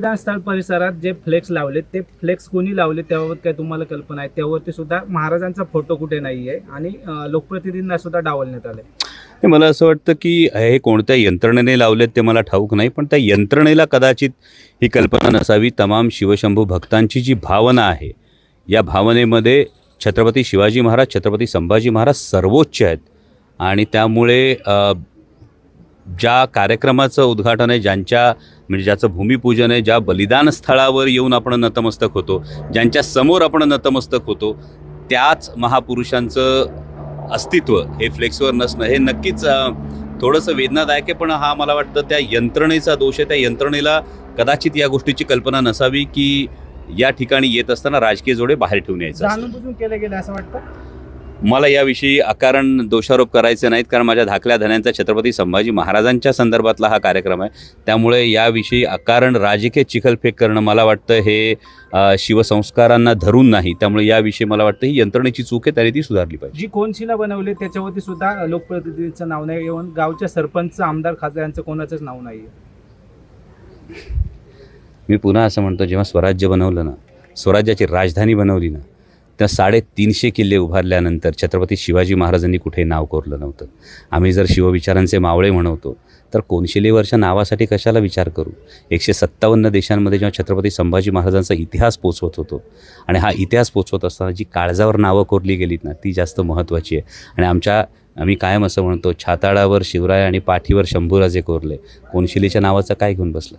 बलिदान परिसरात जे फ्लेक्स लावले ते फ्लेक्स कोणी लावले त्याबाबत काय तुम्हाला कल्पना आहे? त्यावरती सुद्धा महाराजांचा फोटो कुठे नाही आहे आणि लोकप्रतिनिधींना सुद्धा डावलण्यात आले मला असं वाटतं की हे कोणत्या यंत्रणेने लावलेत ते मला ठाऊक नाही पण त्या यंत्रणेला कदाचित ही कल्पना नसावी. तमाम शिवशंभू भक्तांची जी भावना आहे या भावनेमध्ये छत्रपती शिवाजी महाराज छत्रपती संभाजी महाराज सर्वोच्च आहेत. आणि त्यामुळे ज्या कार्यक्रमाचं उद्घाटन आहे ज्यांच्या म्हणजे ज्याचं भूमिपूजन आहे ज्या बलिदान स्थळावर येऊन आपण नतमस्तक होतो ज्यांच्या समोर आपण नतमस्तक होतो त्याच महापुरुषांचं अस्तित्व हे फ्लेक्सवर नसणं हे नक्कीच थोडंसं वेदनादायक आहे पण हा मला वाटतं त्या यंत्रणेचा दोष आहे त्या यंत्रणेला कदाचित या गोष्टीची कल्पना नसावी की या ठिकाणी येत असताना राजकीय जोडे बाहेर ठेवून यायचं केलं गेलं असं वाटतं? मला याविषयी अकारण दोषारोप करायचे नाहीत कारण माझ्या धाकल्या धन्यांचा छत्रपती संभाजी महाराजांच्या संदर्भातला हा कार्यक्रम आहे. त्यामुळे याविषयी अकारण राजकीय चिखलफेक करणं मला वाटतं हे शिवसंस्कारांना धरून नाही. त्यामुळे याविषयी मला वाटतं ही यंत्रणेची चूक आहे त्याने ती सुधारली पाहिजे. जी कोनशिला बनवली त्याच्यावरती सुद्धा लोकप्रतिनिधींचं नाव नाही. येऊन गावच्या सरपंच आमदार खासदार यांचं कोणाचंच नाव नाही मी पुन्हा असं म्हणतो जेव्हा स्वराज्य बनवलं ना स्वराज्याची राजधानी बनवली ना त्या साडेतीनशे किल्ले उभारल्यानंतर छत्रपती शिवाजी महाराजांनी कुठे नाव कोरलं नव्हतं. आम्ही जर शिवविचारांचे मावळे म्हणवतो तर कोनशिलेवरच्या नावासाठी कशाला विचार करू? एकशे सत्तावन्न देशांमध्ये जेव्हा छत्रपती संभाजी महाराजांचा इतिहास पोचवत होतो आणि हा इतिहास पोचवत असताना जी काळजावर नावं कोरली गेलीत ना ती जास्त महत्त्वाची आहे. आणि आमच्या आम्ही कायम असं म्हणतो छाताळावर शिवराय आणि पाठीवर शंभूराजे कोरले. कोनशिलेच्या नावाचं काय घेऊन बसलं?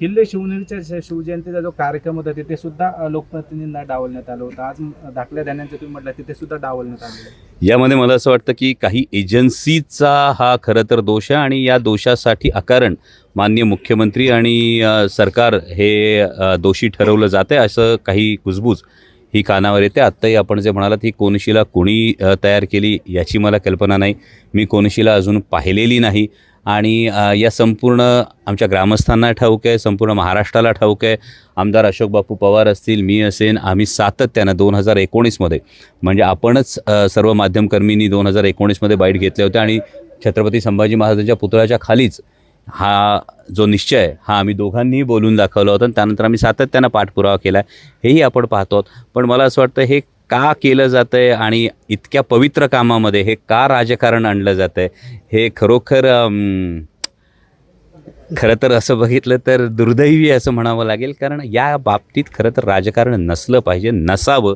किल्ले शिवनेरीच्या शिवजयंतीचा जो कार्यक्रम होता तिथे सुद्धा लोकप्रतिनिधींना डावलण्यात आलं होतं. आज धाकल्या धान्यांचं तुम्ही म्हटलं तिथे सुद्धा डावलण्यात आलं यामध्ये मला असं वाटतं की काही एजन्सीचा हा खरं तर दोष आहे आणि या दोषासाठी अकारण माननीय मुख्यमंत्री आणि सरकार हे दोषी ठरवलं जातं आहे असं काही कुजबूज ही कानावर येते. आत्ताही आपण जे म्हणालात ही कोनशिला कोणी तयार केली याची मला कल्पना नाही. मी कोनशिला अजून पाहिलेली नाही. आणि या संपूर्ण आमच्या ग्रामस्थांना ठाऊक आहे संपूर्ण महाराष्ट्राला ठाऊक आहे. आमदार अशोक बापू पवार असतील मी असेन आम्ही सातत्यानं दोन हजार एकोणीसमध्ये म्हणजे आपणच सर्व माध्यमकर्मींनी दोन हजार एकोणीसमध्ये बाईट घेतले होते आणि छत्रपती संभाजी महाराजांच्या पुतळ्याच्या खालीच हा जो निश्चय आहे हा आम्ही दोघांनीही बोलून दाखवला होता आणि त्यानंतर आम्ही सातत्यानं पाठपुरावा केला आहे हेही आपण पाहतो आहोत. पण मला असं वाटतं हे का केलं जातं आहे आणि इतक्या पवित्र कामामध्ये हे का राजकारण आणलं जातं आहे हे खरोखर खरं तर असं बघितलं तर दुर्दैवी असं म्हणावं लागेल. कारण या बाबतीत खरं तर राजकारण नसलं पाहिजे नसावं.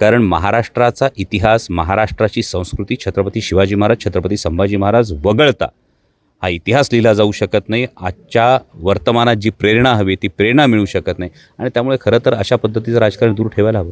कारण महाराष्ट्राचा इतिहास महाराष्ट्राची संस्कृती छत्रपती शिवाजी महाराज छत्रपती संभाजी महाराज वगळता. हा इतिहास लिहिला जाऊ शकत नाही. आजच्या वर्तमानात जी प्रेरणा हवी ती प्रेरणा मिळू शकत नाही. आणि त्यामुळे खरं तर अशा पद्धतीचं राजकारण दूर ठेवायला हवं.